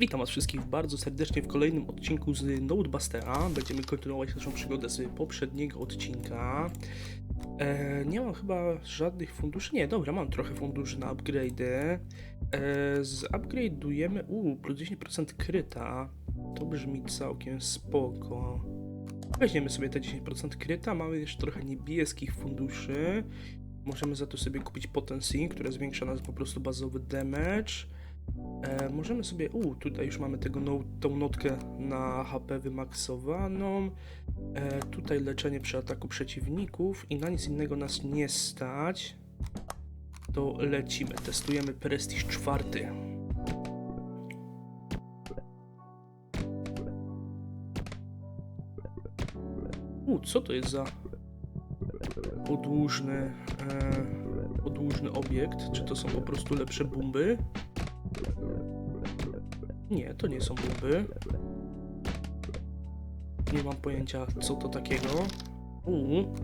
Witam Was wszystkich bardzo serdecznie w kolejnym odcinku z Notebustera. Będziemy kontynuować naszą przygodę z poprzedniego odcinka. E, nie mam chyba żadnych funduszy. Nie, dobra, mam trochę funduszy na upgrade'y. E, zupgrade'ujemy. Uuu, plus 10% kryta. To brzmi całkiem spoko. Weźmiemy sobie te 10% kryta. Mamy jeszcze trochę niebieskich funduszy. Możemy za to sobie kupić potency, które zwiększa nas po prostu bazowy damage. E, możemy sobie, u, tutaj już mamy tego no, tą notkę na HP wymaksowaną. E, tutaj leczenie przy ataku przeciwników i na nic innego nas nie stać. To lecimy, testujemy prestiż czwarty. U, co to jest za podłużny, e, podłużny obiekt? Czy to są po prostu lepsze bomby? Nie, to nie są bomby. Nie mam pojęcia, co to takiego. Uuu.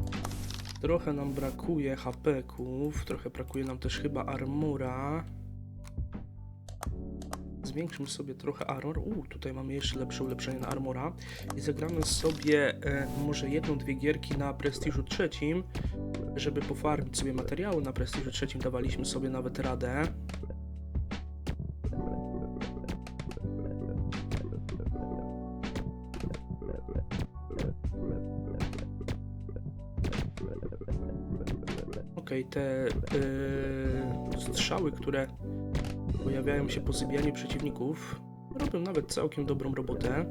Trochę nam brakuje HP-ków, trochę brakuje nam też chyba armora. Zwiększmy sobie trochę armor. Uuu, tutaj mamy jeszcze lepsze ulepszenie na armora. I zagramy sobie e, może jedną, dwie gierki na prestiżu trzecim, żeby pofarmić sobie materiały. Na prestiżu trzecim dawaliśmy sobie nawet radę. Okej, te yy, strzały, które pojawiają się po zbijaniu przeciwników, robią nawet całkiem dobrą robotę.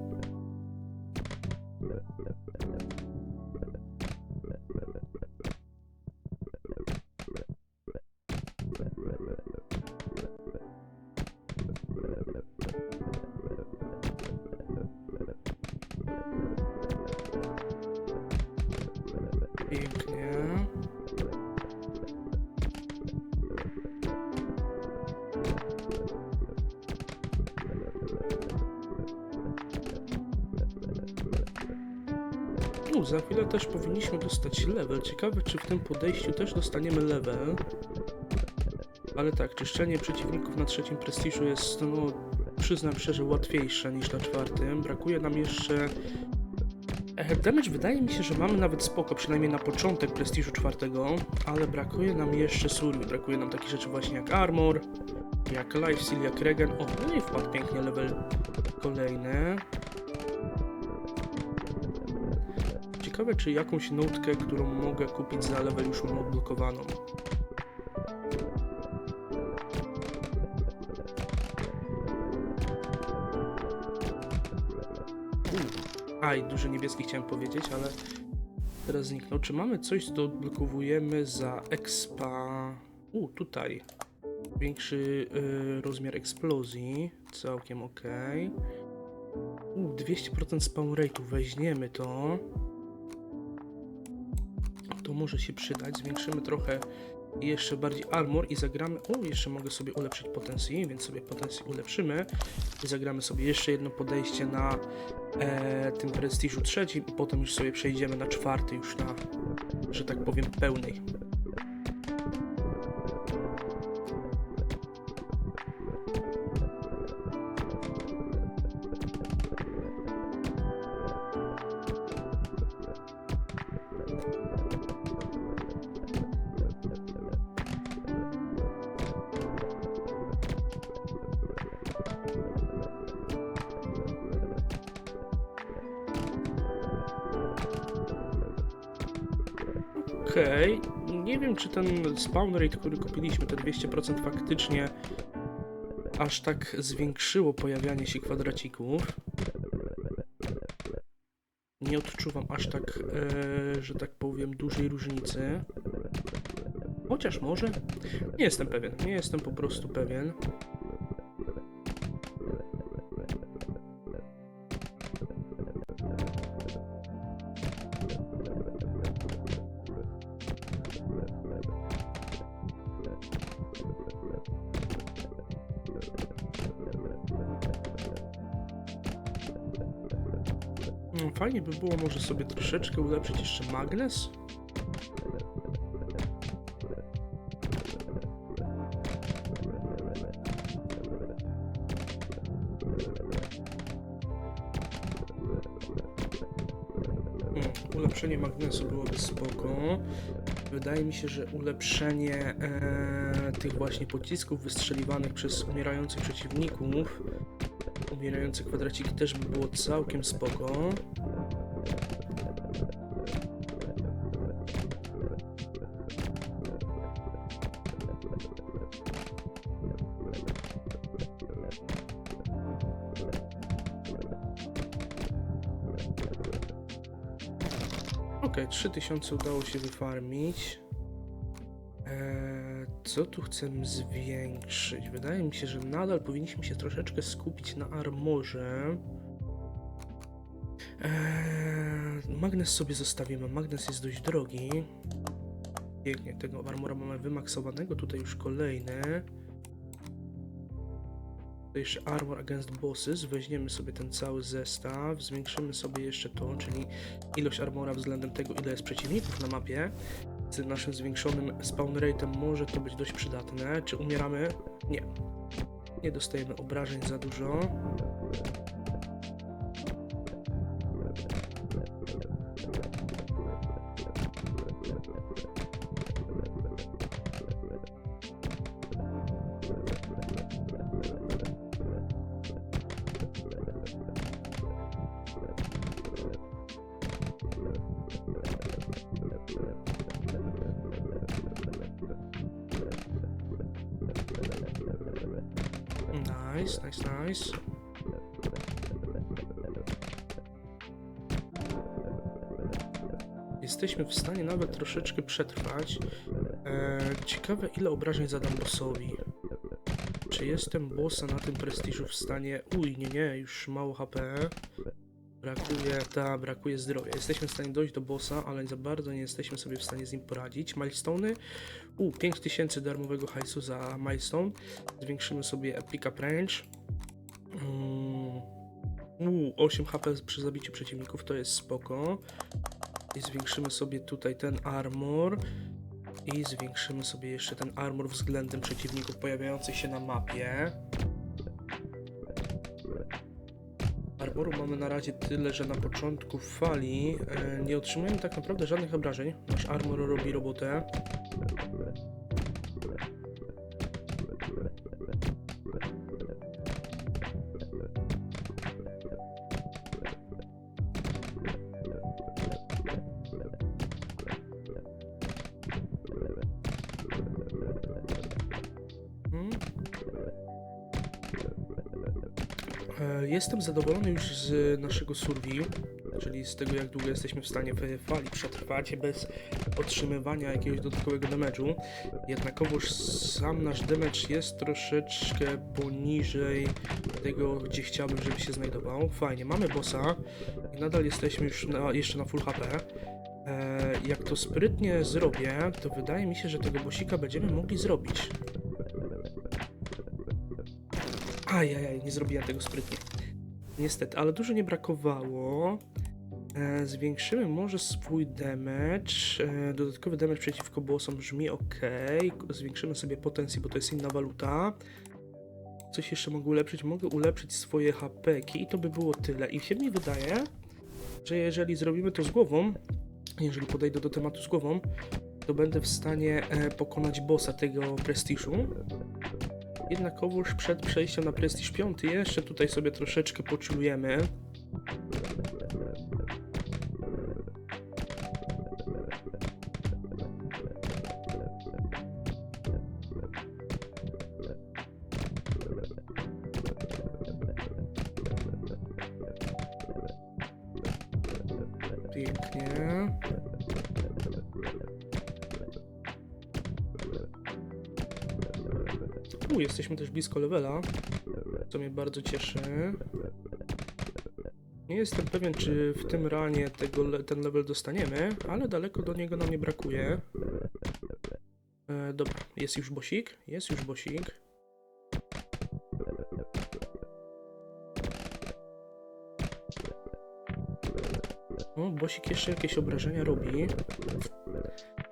Też powinniśmy dostać level. Ciekawe, czy w tym podejściu też dostaniemy level. Ale tak, czyszczenie przeciwników na trzecim prestiżu jest, no, przyznam szczerze, łatwiejsze niż na czwartym. Brakuje nam jeszcze... E, damage wydaje mi się, że mamy nawet spoko, przynajmniej na początek prestiżu czwartego, ale brakuje nam jeszcze survey. Brakuje nam takich rzeczy właśnie jak armor, jak lifesteal, jak regen. O, no i wpadł pięknie level kolejny. Ciekawe, czy jakąś notkę, którą mogę kupić za level już mam odblokowaną. Aj, duży niebieski chciałem powiedzieć, ale teraz zniknął. Czy mamy coś, co odblokowujemy za expa? U, tutaj. Większy y, rozmiar eksplozji. Całkiem ok. U, 200% spawn rate'u. Weźmiemy to to może się przydać. Zwiększymy trochę jeszcze bardziej armor i zagramy. O, jeszcze mogę sobie ulepszyć potencję, więc sobie potencję ulepszymy. I zagramy sobie jeszcze jedno podejście na e, tym prestiżu trzecim, i potem już sobie przejdziemy na czwarty, już na, że tak powiem, pełnej. Okej, nie wiem czy ten spawn rate, który kupiliśmy, te 200% faktycznie aż tak zwiększyło pojawianie się kwadracików. Nie odczuwam aż tak, e, że tak powiem, dużej różnicy. Chociaż może. Nie jestem pewien, nie jestem po prostu pewien. No, fajnie by było może sobie troszeczkę ulepszyć jeszcze magnes. Hmm, ulepszenie magnesu byłoby spoko. Wydaje mi się, że ulepszenie e, tych właśnie pocisków wystrzeliwanych przez umierających przeciwników umierające kwadraciki też by było całkiem spoko. Okej, 3000 udało się wyfarmić. Eee, co tu chcemy zwiększyć? Wydaje mi się, że nadal powinniśmy się troszeczkę skupić na armorze. Eee, magnes sobie zostawimy. Magnes jest dość drogi. Pięknie, tego armora mamy wymaksowanego. Tutaj już kolejny. To jeszcze Armor Against Bosses. Weźmiemy sobie ten cały zestaw. Zwiększymy sobie jeszcze to, czyli ilość armora względem tego, ile jest przeciwników na mapie. Naszym zwiększonym spawn rate'em może to być dość przydatne. Czy umieramy? Nie. Nie dostajemy obrażeń za dużo. Nice, nice, nice. Jesteśmy w stanie nawet troszeczkę przetrwać. Eee, ciekawe ile obrażeń zadam bossowi. Czy jestem bossa na tym prestiżu w stanie... Uj, nie, nie, już mało HP. Brakuje, ta, brakuje zdrowia. Jesteśmy w stanie dojść do bossa, ale za bardzo nie jesteśmy sobie w stanie z nim poradzić. Milestony. U, 5000 darmowego hajsu za milestone. Zwiększymy sobie up range. Mm. U, 8 HP przy zabiciu przeciwników, to jest spoko. I zwiększymy sobie tutaj ten armor. I zwiększymy sobie jeszcze ten armor względem przeciwników pojawiających się na mapie. Armoru mamy na razie tyle, że na początku fali e, nie otrzymujemy tak naprawdę żadnych obrażeń. Nasz armor robi robotę. Jestem zadowolony już z naszego survi, czyli z tego jak długo jesteśmy w stanie w fali przetrwać bez otrzymywania jakiegoś dodatkowego damage'u. Jednakowoż sam nasz damage jest troszeczkę poniżej tego, gdzie chciałbym, żeby się znajdował. Fajnie, mamy bossa i nadal jesteśmy już na, jeszcze na full HP. E, jak to sprytnie zrobię, to wydaje mi się, że tego bossika będziemy mogli zrobić. Ajajaj, nie zrobiłem tego sprytnie. Niestety, ale dużo nie brakowało. E, zwiększymy może swój damage. E, dodatkowy damage przeciwko bossom brzmi ok. Zwiększymy sobie potencję, bo to jest inna waluta. Coś jeszcze mogę ulepszyć? Mogę ulepszyć swoje HP i to by było tyle. I się mi wydaje, że jeżeli zrobimy to z głową, jeżeli podejdę do tematu z głową, to będę w stanie e, pokonać bossa tego prestiżu. Jednakowoż przed przejściem na prestiż 5 jeszcze tutaj sobie troszeczkę poczulujemy. U, jesteśmy też blisko levela, co mnie bardzo cieszy. Nie jestem pewien, czy w tym ranie tego, ten level dostaniemy, ale daleko do niego nam nie brakuje. E, dobra, jest już bosik, jest już bosik. O, bosik jeszcze jakieś obrażenia robi,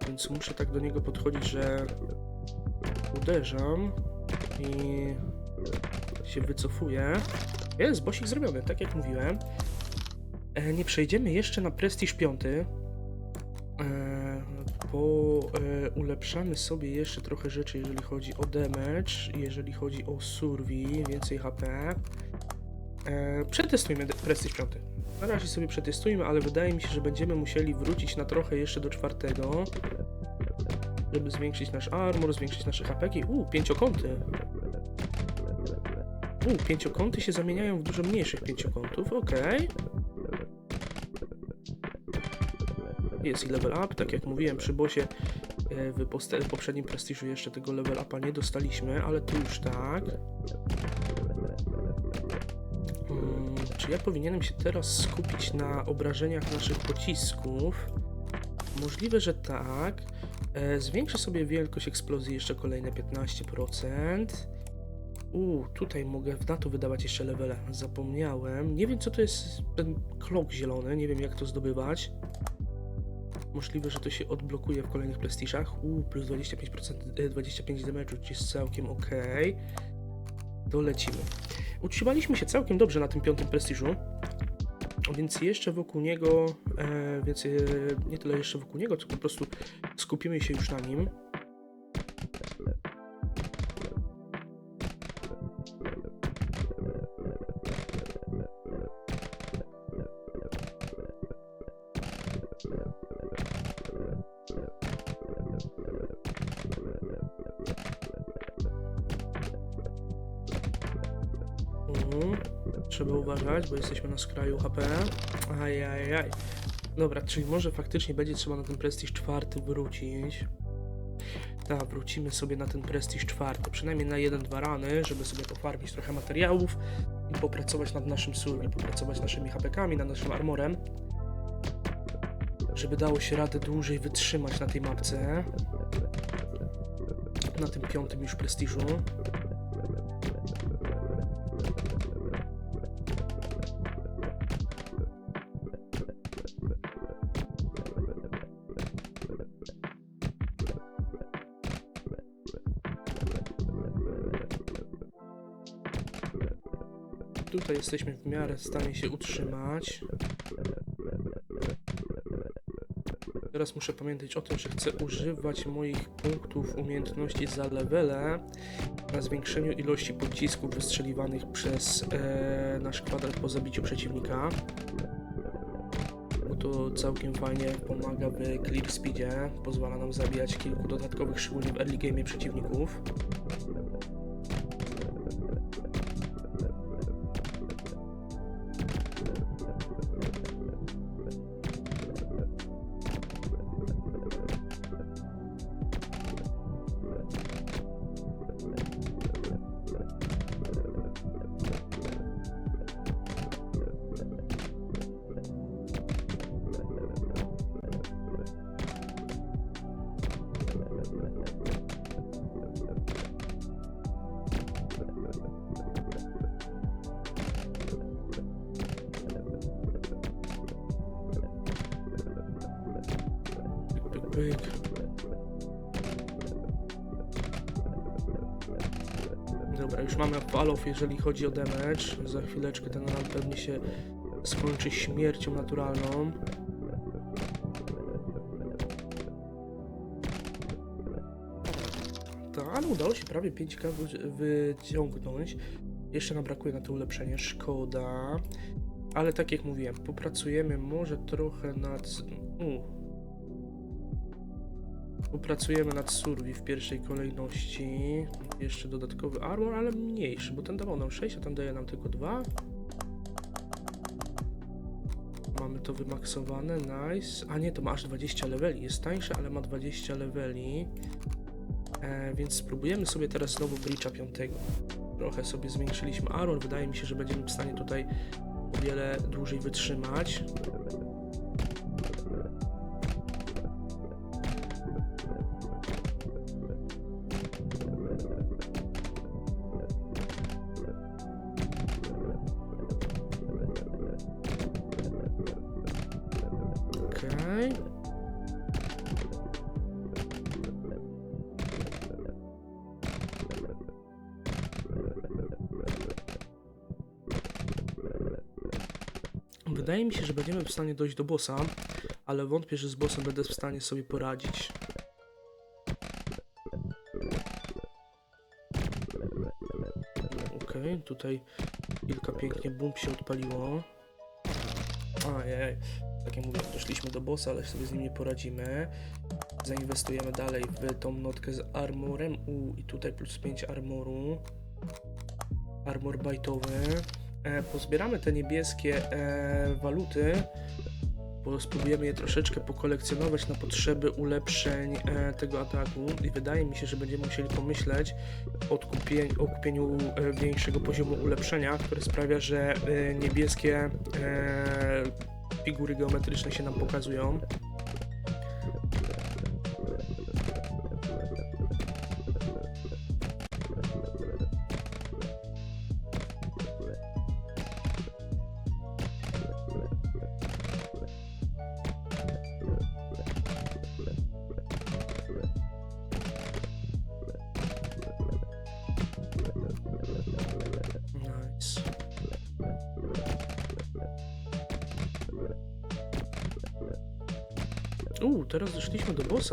więc muszę tak do niego podchodzić, że uderzam i się wycofuję. Jest, bosik zrobiony, tak jak mówiłem. E, nie przejdziemy jeszcze na prestiż 5, E, po, e, ulepszamy sobie jeszcze trochę rzeczy, jeżeli chodzi o damage, jeżeli chodzi o survey, więcej HP. E, przetestujmy Prestige 5. Na razie sobie przetestujmy, ale wydaje mi się, że będziemy musieli wrócić na trochę jeszcze do czwartego, żeby zwiększyć nasz armor, zwiększyć nasze HP. Uuu, pięciokąty. Uuu, pięciokąty się zamieniają w dużo mniejszych pięciokątów, okej. Jest i level up, tak jak mówiłem przy bosie e, w poprzednim prestiżu jeszcze tego level upa nie dostaliśmy, ale tu już tak. Mm, czy ja powinienem się teraz skupić na obrażeniach naszych pocisków? Możliwe, że tak. E, zwiększę sobie wielkość eksplozji jeszcze kolejne 15%. Uuu, tutaj mogę na to wydawać jeszcze levele. Zapomniałem. Nie wiem, co to jest ten klok zielony. Nie wiem, jak to zdobywać. Możliwe, że to się odblokuje w kolejnych prestiżach. Uuu, plus 25%, e, 25 damage, jest całkiem ok. Dolecimy. Utrzymaliśmy się całkiem dobrze na tym piątym prestiżu. Więc jeszcze wokół niego, e, więc e, nie tyle jeszcze wokół niego, tylko po prostu skupimy się już na nim. Bo jesteśmy na skraju HP. Ajajaj. Dobra, czyli może faktycznie będzie trzeba na ten prestiż czwarty wrócić. Tak, wrócimy sobie na ten prestiż czwarty, przynajmniej na jeden, dwa rany, żeby sobie pofarmić trochę materiałów i popracować nad naszym survey, popracować naszymi HP-kami, nad naszym armorem. Żeby dało się radę dłużej wytrzymać na tej mapce. Na tym piątym już prestiżu. Tutaj jesteśmy w miarę w stanie się utrzymać. Teraz muszę pamiętać o tym, że chcę używać moich punktów umiejętności za levele na zwiększeniu ilości pocisków wystrzeliwanych przez e, nasz kwadrat po zabiciu przeciwnika. Bo to całkiem fajnie pomaga w clear speedzie. Pozwala nam zabijać kilku dodatkowych, szczególnie w early game przeciwników. Dobra, już mamy palow, jeżeli chodzi o damage. Za chwileczkę ten run pewnie się skończy śmiercią naturalną. Tak, ale udało się prawie 5k wy- wyciągnąć. Jeszcze nam brakuje na to ulepszenie, szkoda. Ale tak jak mówiłem, popracujemy może trochę nad... Popracujemy nad survey w pierwszej kolejności. Jeszcze dodatkowy armor, ale mniejszy, bo ten dawał nam 6, a ten daje nam tylko 2. Mamy to wymaksowane, nice. A nie, to ma aż 20 leveli. Jest tańsze, ale ma 20 leveli. E, więc spróbujemy sobie teraz znowu Breacha 5. Trochę sobie zwiększyliśmy armor. Wydaje mi się, że będziemy w stanie tutaj o wiele dłużej wytrzymać. Wydaje mi się, że będziemy w stanie dojść do bossa, ale wątpię, że z bossem będę w stanie sobie poradzić. Okej, tutaj kilka pięknie bumb się odpaliło. Ojej, tak jak mówię, doszliśmy do bossa, ale sobie z nim nie poradzimy. Zainwestujemy dalej w tą notkę z armorem. U, i tutaj plus 5 armoru. Armor bajtowy. E, pozbieramy te niebieskie e, waluty. Bo spróbujemy je troszeczkę pokolekcjonować na potrzeby ulepszeń e, tego ataku. I wydaje mi się, że będziemy musieli pomyśleć o kupieniu, większego poziomu ulepszenia, które sprawia, że niebieskie figury geometryczne się nam pokazują.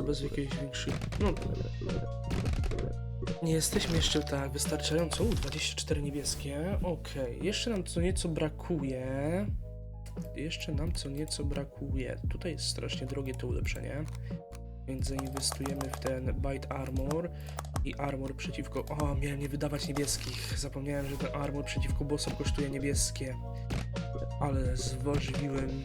Bez jakiejś większej... No... Nie jesteśmy jeszcze tak wystarczająco... Uuu, 24 niebieskie. Okej, jeszcze nam co nieco brakuje. Jeszcze nam co nieco brakuje. Tutaj jest strasznie drogie to ulepszenie. Więc zainwestujemy w ten Bite Armor i Armor przeciwko... O, miałem nie wydawać niebieskich. Zapomniałem, że ten Armor przeciwko bossom kosztuje niebieskie. Ale zważywiłem...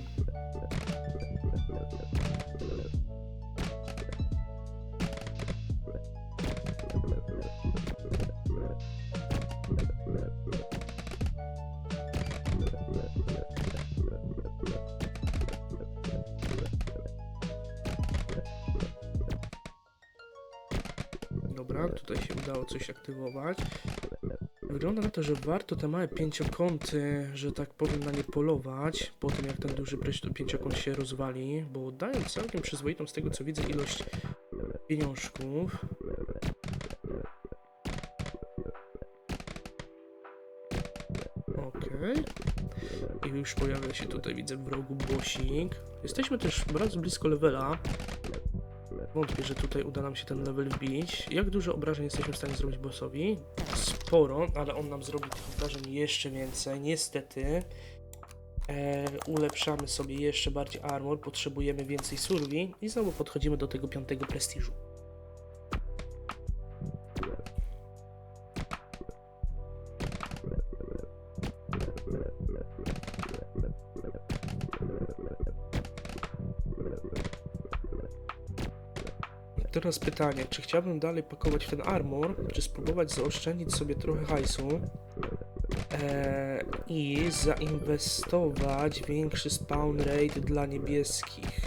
aktywować. Wygląda na to, że warto te małe pięciokąty, że tak powiem, na nie polować, po tym jak ten duży pięciokąt się rozwali, bo dają całkiem przyzwoitą, z tego co widzę, ilość pieniążków. Okej. I już pojawia się tutaj, widzę, w rogu bosik. Jesteśmy też bardzo blisko levela. Wątpię, że tutaj uda nam się ten level wbić. Jak dużo obrażeń jesteśmy w stanie zrobić bossowi? Sporo, ale on nam zrobi tych obrażeń jeszcze więcej. Niestety. E, ulepszamy sobie jeszcze bardziej armor, potrzebujemy więcej survi i znowu podchodzimy do tego piątego prestiżu. Teraz pytanie, czy chciałbym dalej pakować w ten armor, czy spróbować zaoszczędzić sobie trochę hajsu e, i zainwestować większy spawn rate dla niebieskich.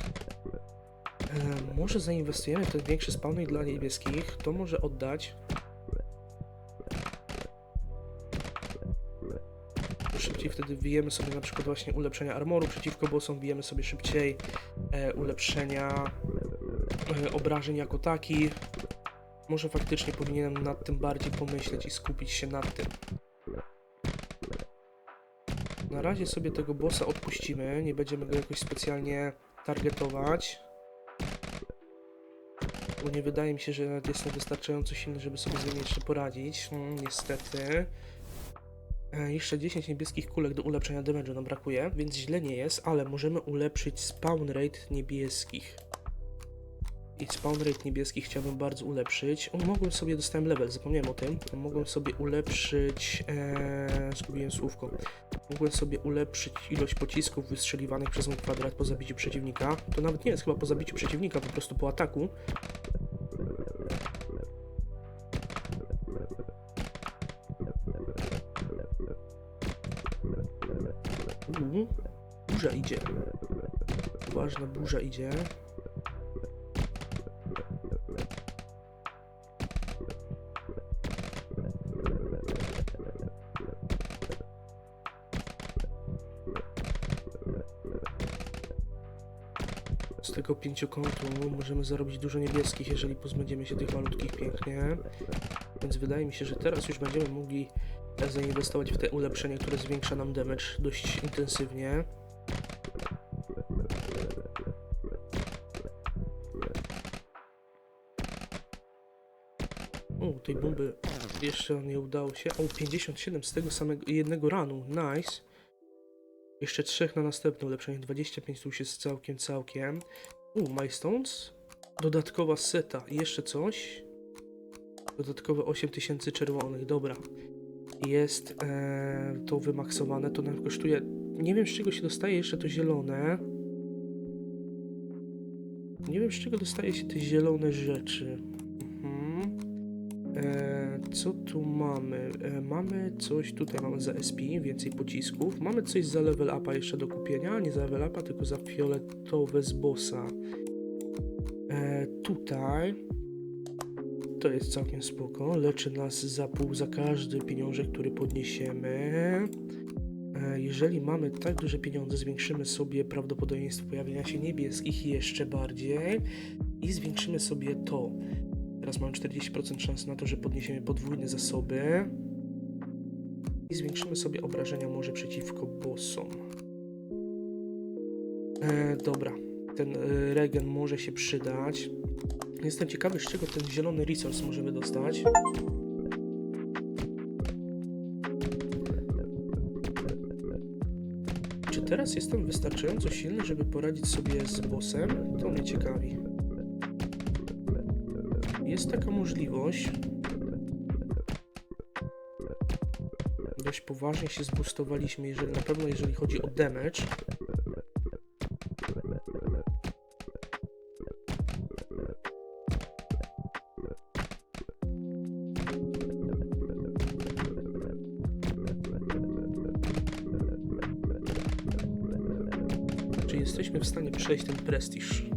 E, może zainwestujemy w ten większy spawn rate dla niebieskich, to może oddać. Szybciej wtedy wbijemy sobie na przykład właśnie ulepszenia armoru przeciwko bossom, wbijemy sobie szybciej e, ulepszenia obrażeń jako taki. Może faktycznie powinienem nad tym bardziej pomyśleć i skupić się nad tym. Na razie sobie tego bossa odpuścimy, nie będziemy go jakoś specjalnie targetować. Bo nie wydaje mi się, że jestem wystarczająco silny, żeby sobie z nim jeszcze poradzić. Mm, niestety. E, Jeszcze 10 niebieskich kulek do ulepszenia damage'u nam brakuje, więc źle nie jest, ale możemy ulepszyć spawn rate niebieskich. I spawn rate niebieskich chciałbym bardzo ulepszyć. O, mogłem sobie, dostałem level, zapomniałem o tym. Mogłem sobie ulepszyć, e, zgubiłem słówko. Mogłem sobie ulepszyć ilość pocisków wystrzeliwanych przez mój kwadrat po zabiciu przeciwnika. To nawet nie jest chyba po zabiciu przeciwnika, po prostu po ataku. Burza idzie. Ważna burza idzie. tego pięciokątu możemy zarobić dużo niebieskich, jeżeli pozbędziemy się tych malutkich pięknie. Więc wydaje mi się, że teraz już będziemy mogli zainwestować w te ulepszenie, które zwiększa nam damage dość intensywnie. O, tej bomby jeszcze nie udało się. O, 57 z tego samego jednego ranu. Nice. Jeszcze trzech na następne ulepszenie. 25 tu już jest całkiem, całkiem. U, milestones. Dodatkowa seta. Jeszcze coś. Dodatkowe 8000 czerwonych. Dobra. Jest e, to wymaksowane. To nam kosztuje. Nie wiem z czego się dostaje jeszcze to zielone. Nie wiem z czego dostaje się te zielone rzeczy. Co tu mamy? E, mamy coś, tutaj mamy za SP, więcej pocisków. Mamy coś za level upa jeszcze do kupienia. Nie za level upa, tylko za fioletowe z bossa. E, tutaj to jest całkiem spoko. Leczy nas za pół za każdy pieniążek, który podniesiemy. E, Jeżeli mamy tak duże pieniądze, zwiększymy sobie prawdopodobieństwo pojawienia się niebieskich jeszcze bardziej i zwiększymy sobie to. Teraz mamy 40% szans na to, że podniesiemy podwójne zasoby i zwiększymy sobie obrażenia może przeciwko bossom. E, dobra, ten e, regen może się przydać. Jestem ciekawy, z czego ten zielony resource możemy dostać. Czy teraz jestem wystarczająco silny, żeby poradzić sobie z bossem? To mnie ciekawi. Jest taka możliwość. Dość poważnie się zboostowaliśmy, jeżeli, na pewno jeżeli chodzi o damage. Czy jesteśmy w stanie przejść ten prestiż?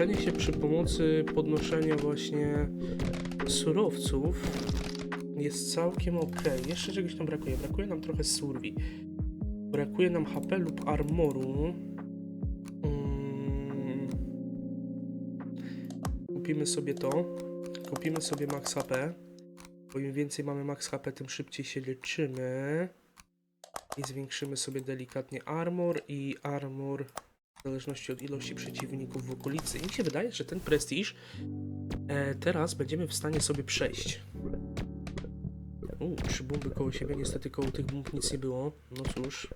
Leczenie się przy pomocy podnoszenia właśnie surowców jest całkiem ok. Jeszcze czegoś nam brakuje. Brakuje nam trochę survi. Brakuje nam HP lub armoru. Mm. Kupimy sobie to. Kupimy sobie max HP. Bo im więcej mamy max HP, tym szybciej się leczymy. I zwiększymy sobie delikatnie armor i armor w zależności od ilości przeciwników w okolicy. I mi się wydaje, że ten prestiż e, teraz będziemy w stanie sobie przejść. U, trzy bomby koło siebie, niestety koło tych bomb nic nie było. No cóż.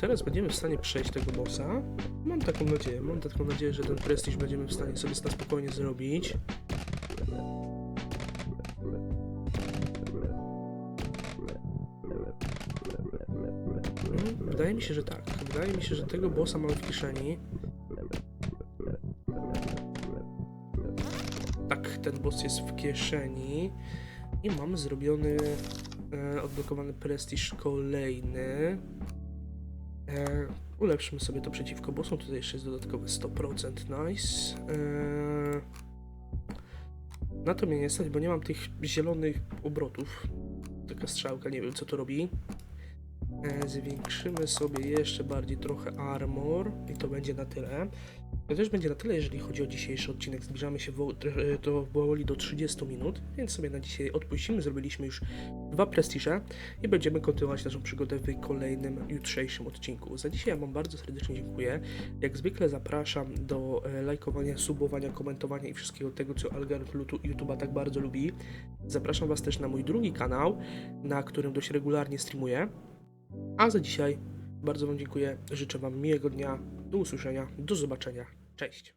Teraz będziemy w stanie przejść tego bossa? Mam taką nadzieję. Mam taką nadzieję, że ten prestiż będziemy w stanie sobie spokojnie zrobić. Mm, Wydaje mi się, że tak. Wydaje mi się, że tego bossa mamy w kieszeni. Tak, ten boss jest w kieszeni. I mamy zrobiony, e, odblokowany prestiż kolejny. E, ulepszymy sobie to przeciwko bossom. Tutaj jeszcze jest dodatkowe 100%. Nice. E, na to mnie nie stać, bo nie mam tych zielonych obrotów. Taka strzałka, nie wiem co to robi. E, zwiększymy sobie jeszcze bardziej trochę armor i to będzie na tyle. To też będzie na tyle, jeżeli chodzi o dzisiejszy odcinek. Zbliżamy się tr- to powoli do 30 minut, więc sobie na dzisiaj odpuścimy. Zrobiliśmy już dwa prestiże i będziemy kontynuować naszą przygodę w kolejnym, jutrzejszym odcinku. Za dzisiaj ja Wam bardzo serdecznie dziękuję. Jak zwykle zapraszam do e, lajkowania, subowania, komentowania i wszystkiego tego, co algorytm YouTube'a tak bardzo lubi. Zapraszam Was też na mój drugi kanał, na którym dość regularnie streamuję. A za dzisiaj bardzo Wam dziękuję. Życzę Wam miłego dnia. Do usłyszenia. Do zobaczenia. Cześć.